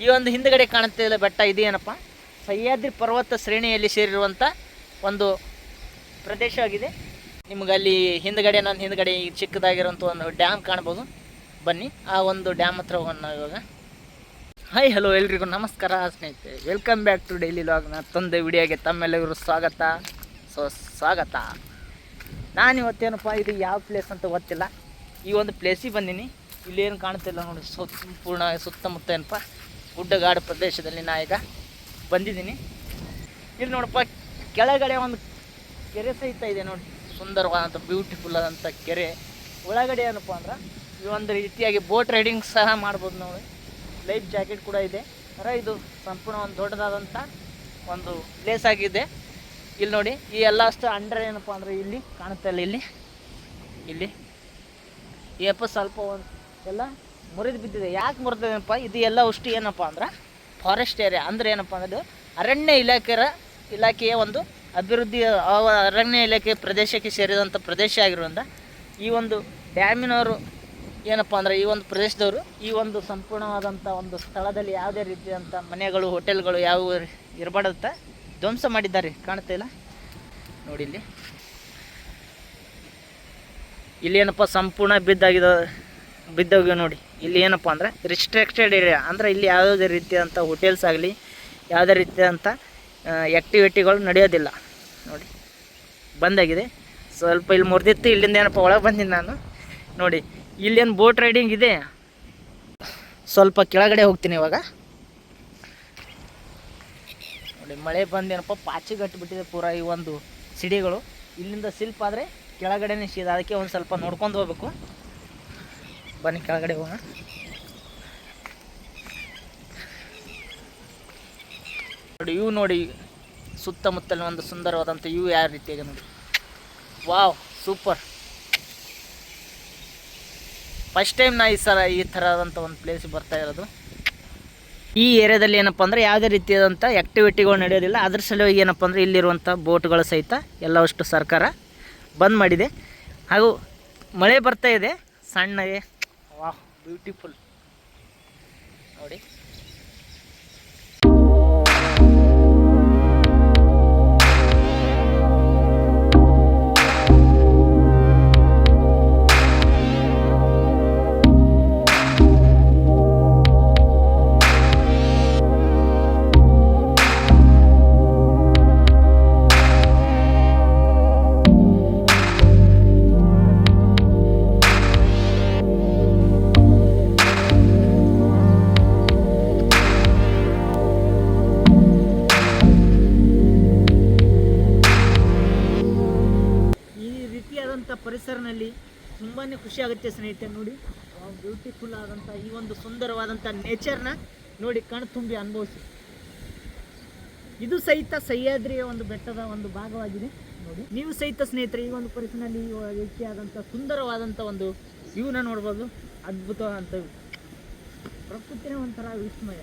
ಈ ಒಂದು ಹಿಂದ್ಗಡೆ ಕಾಣುತ್ತಿಲ್ಲ ಬೆಟ್ಟ ಇದೇನಪ್ಪ ಸಹ್ಯಾದ್ರಿ ಪರ್ವತ ಶ್ರೇಣಿಯಲ್ಲಿ ಸೇರಿರುವಂಥ ಒಂದು ಪ್ರದೇಶವಾಗಿದೆ ನಿಮ್ಗೆ ಅಲ್ಲಿ ಹಿಂದ್ಗಡೆ ನನ್ನ ಹಿಂದ್ಗಡೆ ಈ ಚಿಕ್ಕದಾಗಿರೋಂಥ ಒಂದು ಡ್ಯಾಮ್ ಕಾಣ್ಬೋದು ಬನ್ನಿ, ಆ ಒಂದು ಡ್ಯಾಮ್ ಹತ್ರ ಹೋಗೋಣ ಇವಾಗ. ಹಾಯ್ ಹಲೋ ಎಲ್ರಿಗೂ, ನಮಸ್ಕಾರ ಸ್ನೇಹಿತರೆ. Welcome back to daily log ನಾ ತಂದೆ ವಿಡಿಯೋಗೆ ತಮ್ಮೆಲ್ಲರಿಗೂ ಸ್ವಾಗತ. ಸೊ ಸ್ವಾಗತ. ನಾನು ಇವತ್ತೇನಪ್ಪ ಇದು ಯಾವ ಪ್ಲೇಸ್ ಅಂತ ಗೊತ್ತಿಲ್ಲ. ಈ ಒಂದು ಪ್ಲೇಸಿಗೆ ಬಂದೀನಿ. ಇಲ್ಲೇನು ಕಾಣ್ತಿಲ್ಲ ನೋಡಿ. ಸೊ ಸಂಪೂರ್ಣ ಸುತ್ತಮುತ್ತ ಏನಪ್ಪ? ಗುಡ್ಡಗಾಡು ಪ್ರದೇಶದಲ್ಲಿ ನಾ ಈಗ ಬಂದಿದ್ದೀನಿ. ಇಲ್ಲಿ ನೋಡಪ್ಪ, ಕೆಳಗಡೆ ಒಂದು ಕೆರೆ ಸಹಿತ ಇದೆ ನೋಡಿ. ಸುಂದರವಾದಂಥ ಬ್ಯೂಟಿಫುಲ್ ಆದಂಥ ಕೆರೆ. ಒಳಗಡೆ ಏನಪ್ಪ ಅಂದ್ರೆ, ಈ ಒಂದು ರೀತಿಯಾಗಿ ಬೋಟ್ ರೈಡಿಂಗ್ ಸಹ ಮಾಡ್ಬೋದು ನೋಡಿ. ಲೈಫ್ ಜಾಕೆಟ್ ಕೂಡ ಇದೆ. ಅರ, ಇದು ಸಂಪೂರ್ಣ ಒಂದು ದೊಡ್ಡದಾದಂಥ ಒಂದು ಪ್ಲೇಸ್ ಆಗಿದೆ. ಇಲ್ಲಿ ನೋಡಿ, ಈ ಎಲ್ಲ ಅಷ್ಟು ಅಂಡರ್ ಏನಪ್ಪ ಅಂದರೆ ಇಲ್ಲಿ ಕಾಣುತ್ತಲ್ಲ ಇಲ್ಲಿ. ಇಲ್ಲಿ. ಏಪ ಸ್ವಲ್ಪ ಒಂದು ಎಲ್ಲ ಮುರಿದು ಬಿದ್ದಿದೆ. ಯಾಕೆ ಮುರಿದಿದೆನಪ್ಪ? ಇದು ಎಲ್ಲ ಅಷ್ಟು ಏನಪ್ಪ ಅಂದ್ರೆ ಫಾರೆಸ್ಟ್ ಏರಿಯಾ ಅಂದ್ರೆ ಏನಪ್ಪ ಅಂದ್ರೆ ಅರಣ್ಯ ಇಲಾಖೆಯ ಇಲಾಖೆಯ ಒಂದು ಅಭಿವೃದ್ಧಿ ಅರಣ್ಯ ಇಲಾಖೆ ಪ್ರದೇಶಕ್ಕೆ ಸೇರಿದಂಥ ಪ್ರದೇಶ ಆಗಿರೋದ್ರಿಂದ ಈ ಒಂದು ಡ್ಯಾಮಿನವರು ಏನಪ್ಪ ಅಂದ್ರೆ, ಈ ಒಂದು ಪ್ರದೇಶದವರು ಈ ಒಂದು ಸಂಪೂರ್ಣವಾದಂಥ ಒಂದು ಸ್ಥಳದಲ್ಲಿ ಯಾವುದೇ ರೀತಿಯಾದಂಥ ಮನೆಗಳು ಹೋಟೆಲ್ಗಳು ಯಾವ ಇರಬಾರ್ದಂತ ಧ್ವಂಸ ಮಾಡಿದ್ದಾರೆ. ಕಾಣ್ತಾ ಇಲ್ಲ? ನೋಡಿ ಇಲ್ಲಿ. ಇಲ್ಲಿ ಏನಪ್ಪ, ಸಂಪೂರ್ಣ ಬಿದ್ದಾಗಿದೆ ಬಿದ್ದೋಗ್ಯ ನೋಡಿ. ಇಲ್ಲಿ ಏನಪ್ಪ ಅಂದರೆ ರಿಸ್ಟ್ರಿಕ್ಟೆಡ್ ಏರಿಯಾ ಅಂದರೆ ಇಲ್ಲಿ ಯಾವುದೇ ರೀತಿಯಾದಂಥ ಹೋಟೆಲ್ಸ್ ಆಗಲಿ, ಯಾವುದೇ ರೀತಿಯಾದಂಥ ಆ್ಯಕ್ಟಿವಿಟಿಗಳು ನಡೆಯೋದಿಲ್ಲ. ನೋಡಿ, ಬಂದಾಗಿದೆ. ಸ್ವಲ್ಪ ಇಲ್ಲಿ ಮುರಿದಿತ್ತು, ಇಲ್ಲಿಂದ ಏನಪ್ಪ, ಒಳಗೆ ಬಂದಿನಿ ನಾನು. ನೋಡಿ, ಇಲ್ಲೇನು ಬೋಟ್ ರೈಡಿಂಗ್ ಇದೆ? ಸ್ವಲ್ಪ ಕೆಳಗಡೆ ಹೋಗ್ತೀನಿ ಇವಾಗ. ನೋಡಿ, ಮಳೆ ಬಂದೇನಪ್ಪ, ಪಾಚಿ ಗಟ್ಟಿಬಿಟ್ಟಿದೆ ಪೂರ ಈ ಒಂದು ಸಿಡಿಗಳು. ಇಲ್ಲಿಂದ ಸಿಲ್ಪ್ ಆದರೆ ಕೆಳಗಡೆನೇ ಸೀದಾ, ಅದಕ್ಕೆ ಒಂದು ಸ್ವಲ್ಪ ನೋಡ್ಕೊಂಡು ಹೋಗ್ಬೇಕು. ಬನ್ನಿ, ಕೆಳಗಡೆ ಹೋಗೋಣ. ನೋಡಿ, ಇವು ನೋಡಿ, ಸುತ್ತಮುತ್ತಲಿನ ಒಂದು ಸುಂದರವಾದಂಥ ಇವು ಯಾವ ರೀತಿಯಾಗಿ ನೋಡಿ. Wow, super. ಫಸ್ಟ್ ಟೈಮ್ ನಾ ಈ ಸಲ ಈ ಥರದಂಥ ಒಂದು ಪ್ಲೇಸ್ ಬರ್ತಾ ಇರೋದು. ಈ ಏರಿಯಾದಲ್ಲಿ ಏನಪ್ಪ ಅಂದರೆ ಯಾವುದೇ ರೀತಿಯಾದಂಥ ಆ್ಯಕ್ಟಿವಿಟಿಗಳು ನಡೆಯೋದಿಲ್ಲ. ಅದ್ರ ಸಲುವಾಗಿ ಏನಪ್ಪ ಅಂದರೆ ಇಲ್ಲಿರುವಂಥ ಬೋಟ್ಗಳು ಸಹಿತ ಎಲ್ಲವಷ್ಟು ಸರ್ಕಾರ ಬಂದ್ ಮಾಡಿದೆ. ಹಾಗೂ ಮಳೆ ಬರ್ತಾ ಇದೆ. ಸಣ್ಣಗೆ ಬ್ಯೂಟಿಫುಲ್ ನೋಡಿ ಪರಿಸರನಲ್ಲಿ ತುಂಬಾ ಖುಷಿ ಆಗುತ್ತೆ ಸ್ನೇಹಿತರೆ ನೋಡಿ. ಬ್ಯೂಟಿಫುಲ್ ಆದಂಥ ಈ ಒಂದು ಸುಂದರವಾದಂಥ ನೇಚರ್ನ ನೋಡಿ ಕಣ್ ತುಂಬಿ ಅನುಭವಿಸಿ. ಇದು ಸಹಿತ ಸಹ್ಯಾದ್ರಿಯ ಒಂದು ಬೆಟ್ಟದ ಒಂದು ಭಾಗವಾಗಿದೆ. ನೋಡಿ, ನೀವು ಸಹಿತ ಸ್ನೇಹಿತರೆ ಈ ಒಂದು ಪರಿಸರದಲ್ಲಿ ಈ ರೀತಿಯಾದಂಥ ಸುಂದರವಾದಂಥ ಒಂದು ವ್ಯೂನ ನೋಡ್ಬೋದು. ಅದ್ಭುತವಾದಂಥ ಪ್ರಕೃತಿನೇ ಒಂಥರ ವಿಸ್ಮಯ.